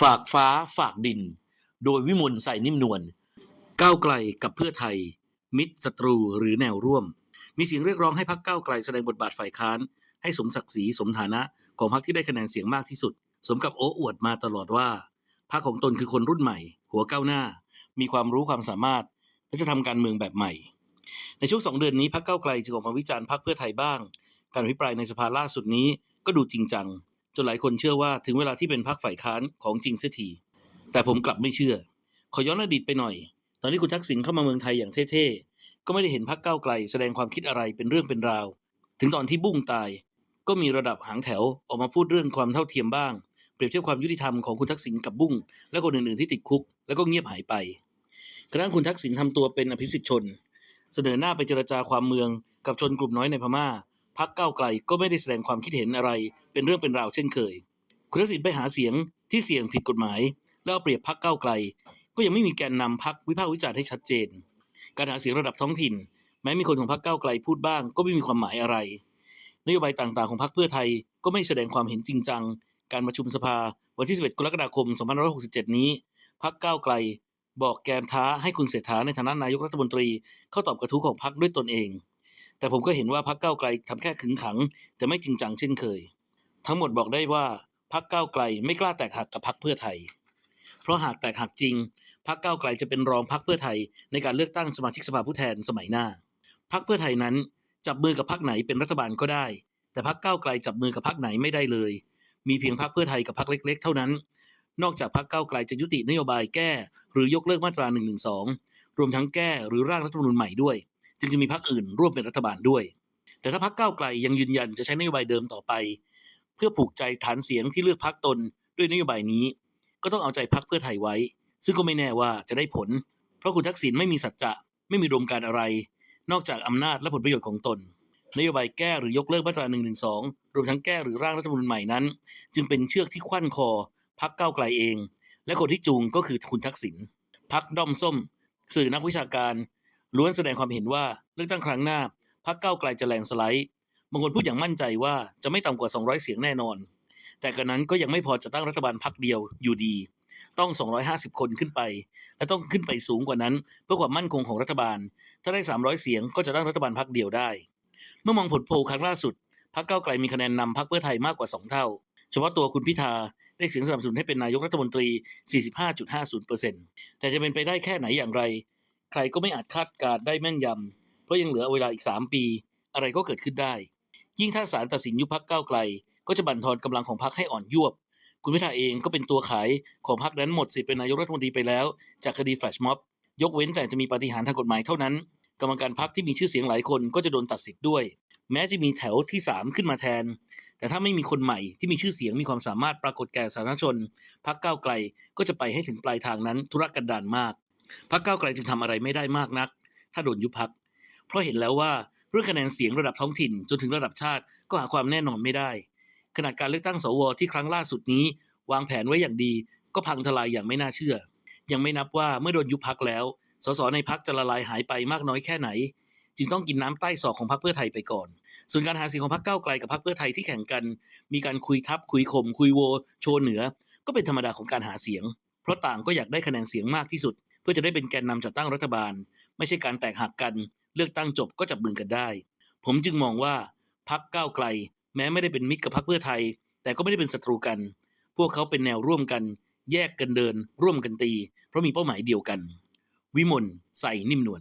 ฝากฟ้าฝากดิน โดยวิมลใส่นิ่มนวลก้าวไกลกับเพื่อไทย มิตรศัตรูหรือแนวร่วม มีเสียงเรียกร้องให้พักก้าวไกลแสดงบทบาทฝ่ายค้าน ให้สมศักดิ์ศรีสมฐานะของพรรคที่ได้คะแนนเสียงมากที่สุด สมกับโอ้อวดมาตลอดว่าพรรคของตนคือคนรุ่นใหม่ หัวก้าวหน้า มีความรู้ความสามารถและจะทำการเมืองแบบใหม่ ในช่วงสองเดือนนี้พรรคก้าวไกลจึงออกมาวิจารณ์พรรคเพื่อไทยบ้าง การอภิปรายในสภาล่าสุดนี้ก็ดูจริงจัง จนหลายคนเชื่อว่าถึงเวลาที่เป็นพรรคฝ่ายค้านของจริงเสียที แต่ผมกลับไม่เชื่อ ขอย้อนอดีตไปหน่อย ตอนที่คุณทักษิณเข้ามาเมืองไทยอย่างเท่ๆ ก็ไม่ได้เห็นพรรคก้าวไกล แสดงความคิดอะไรเป็นเรื่องเป็นราว ถึงตอนที่บุ้งตาย ก็มีระดับหางแถวออกมาพูดเรื่องความเท่าเทียมบ้าง เปรียบเทียบความยุติธรรมของคุณทักษิณกับบุ้งและคนอื่นๆที่ติดคุก แล้วก็เงียบหายไป กระทั่งคุณทักษิณทำตัวเป็นอภิสิทธิชน เสนอหน้าไปเจรจาความเมืองกับชนกลุ่มน้อยในพม่า พรรคก้าไกลก็ไม่ได้แสดงความคิดเห็นอะไร เป็นเรื่องเป็นราวเช่นเคย คุณทักษิณไปหาเสียงที่เสี่ยงผิดกฎหมาย แล้วเเปรียบพรรคก้าไกล ก็ยังไม่มีแกนนำพรรควิพากษ์วิจารณ์ให้ชัดเจน การหาเสียงระดับท้องถิ่น แม้มีคนของพรรคก้าไกลพูดบ้าง ก็ไม่มีความหมายอะไร นโยบายต่างๆของพรรคเพื่อไทยก็ไม่แสดงความเห็นจริงจัง การประชุมสภาวันที่ 11 กรกฎาคม 2567 นี้พรรคก้าวไกล บอกแกนท้าให้คุณเศรษฐาในฐานะนายกรัฐมนตรีเข้าตอบกระทู้ของพรรคด้วยตนเอง แต่ผมก็เห็นว่าพรรคก้าไกลทำแค่ขึงขัง แต่ไม่จริงจังเช่นเคย ทั้งหมดบอกได้ว่าพรรคก้าไกลไม่กล้าแตกหักกับพรรคเพื่อไทย เพราะหากแตกหักจริงพรรคก้าไกลจะเป็นรองพรรคเพื่อไทยในการเลือกตั้งสมาชิกสภาผู้แทนสมัยหน้าพรรคเพื่อไทยนั้นจับมือกับพรรคไหนเป็นรัฐบาลก็ได้ แต่พรรคก้าไกลจับมือกับพรรคไหนไม่ได้เลย มีเพียงพรรคเพื่อไทยกับพรรคเล็ก ๆ เท่านั้น นอกจากพรรคก้าไกลจะยุตินโยบายแก้ หรือยกเลิกมาตรา112รวมทั้งแก้หรือร่างรัฐธรรมนูญใหม่ด้วย จึงจะมีพรรคอื่นร่วมเป็นรัฐบาลด้วย แต่ถ้าพรรคก้าวไกลยังยืนยันจะใช้นโยบายเดิมต่อไป เพื่อผูกใจฐานเสียงที่เลือกพรรคตนด้วยนโยบายนี้ ก็ต้องเอาใจพรรคเพื่อไทยไว้ ซึ่งก็ไม่แน่ว่าจะได้ผล เพราะคุณทักษิณไม่มีสัจจะไม่มีอุดมการอะไร นอกจากอำนาจและผลประโยชน์ของตน นโยบายแก้หรือยกเลิกมาตรา1นึรวมทั้งแก้หรือร่างรัฐธรรมนูญใหม่นั้น จึงเป็นเชือกที่ควั้นคอพรรคก้าไกลเอง และคนที่จูงก็คือคุณทักษิณพรรคด้อมส้ม สื่อนักวิชาการ ล้วนแสดงความเห็นว่าเลือกตั้งครั้งหน้าพรรคก้าวไกลจะแรงสไลด์บางคนพูดอย่างมั่นใจว่าจะไม่ต่ำกว่า 200 เสียงแน่นอน แต่กระนั้นก็ยังไม่พอจะตั้งรัฐบาลพรรคเดียวอยู่ดี ต้อง 250 คนขึ้นไป และต้องขึ้นไปสูงกว่านั้น เพื่อความมั่นคงของรัฐบาล ถ้าได้ 300 เสียงก็จะตั้งรัฐบาลพรรคเดียวได้ เมื่อมองผลโพลครั้งล่าสุดพรรคก้าวไกลมีคะแนนนำพรรคเพื่อไทยมากกว่า 2 เท่า เฉพาะตัวคุณพิธาได้เสียงสนับสนุนให้เป็นนายกรัฐมนตรี 45.50%แต่จะเป็นไปได้แค่ไหนอย่างไร ใครก็ไม่อาจคาดการได้แม่นยำ เพราะยังเหลือเวลาอีก 3 ปี อะไรก็เกิดขึ้นได้ ยิ่งถ้าศาลตัดสินยุบพรรคก้าวไกล ก็จะบั่นทอนกำลังของพรรคให้อ่อนยวบ คุณพิธาเองก็เป็นตัวขายของพรรคนั้นหมดสิทธิ์เป็นนายกรัฐมนตรีไปแล้ว จากคดีแฟลชม็อบ ยกเว้นแต่จะมีปาฏิหาริย์ทางกฎหมายเท่านั้น กรรมการพรรคที่มีชื่อเสียงหลายคนก็จะโดนตัดสิทธิ์ด้วย แม้จะมีแถวที่ 3 ขึ้นมาแทน แต่ถ้าไม่มีคนใหม่ที่มีชื่อเสียงมีความสามารถปรากฏแก่สาธารณชนพรรคก้าวไกลก็จะไปให้ถึงปลายทางนั้นธุรกันดารมาก พรรคก้าวไกลจึงทำอะไรไม่ได้มากนัก ถ้าโดนยุบพรรคเพราะเห็นแล้วว่าเรื่องคะแนนเสียงระดับท้องถิ่นจนถึงระดับชาติก็หาความแน่นอนไม่ได้ ขนาดการเลือกตั้งสวที่ครั้งล่าสุดนี้ วางแผนไว้อย่างดี ก็พังทลายอย่างไม่น่าเชื่อ ยังไม่นับว่าเมื่อโดนยุบพักแล้ว สสในพักจะละลายหายไปมากน้อยแค่ไหน จึงต้องกินน้ำใต้ศอกของพรรคเพื่อไทยไปก่อน ส่วนการหาเสียงของพรรคก้าวไกลกับพรรคเพื่อไทยที่แข่งกัน มีการคุยทับคุยข่มคุยโว โชว์เหนือ ก็เป็นธรรมดาของการหาเสียง เพราะต่างก็อยากได้คะแนนเสียงมากที่สุด พื่อจะได้เป็นแกนนำจัดตั้งรัฐบาล ไม่ใช่การแตกหักกัน เลือกตั้งจบก็จับมือกันได้ ผมจึงมองว่าพรรคก้าวไกล แม้ไม่ได้เป็นมิตรกับพรรคเพื่อไทย แต่ก็ไม่ได้เป็นศัตรูกัน พวกเขาเป็นแนวร่วมกัน แยกกันเดิน ร่วมกันตี เพราะมีเป้าหมายเดียวกัน วิมลใส่นิ่มนวล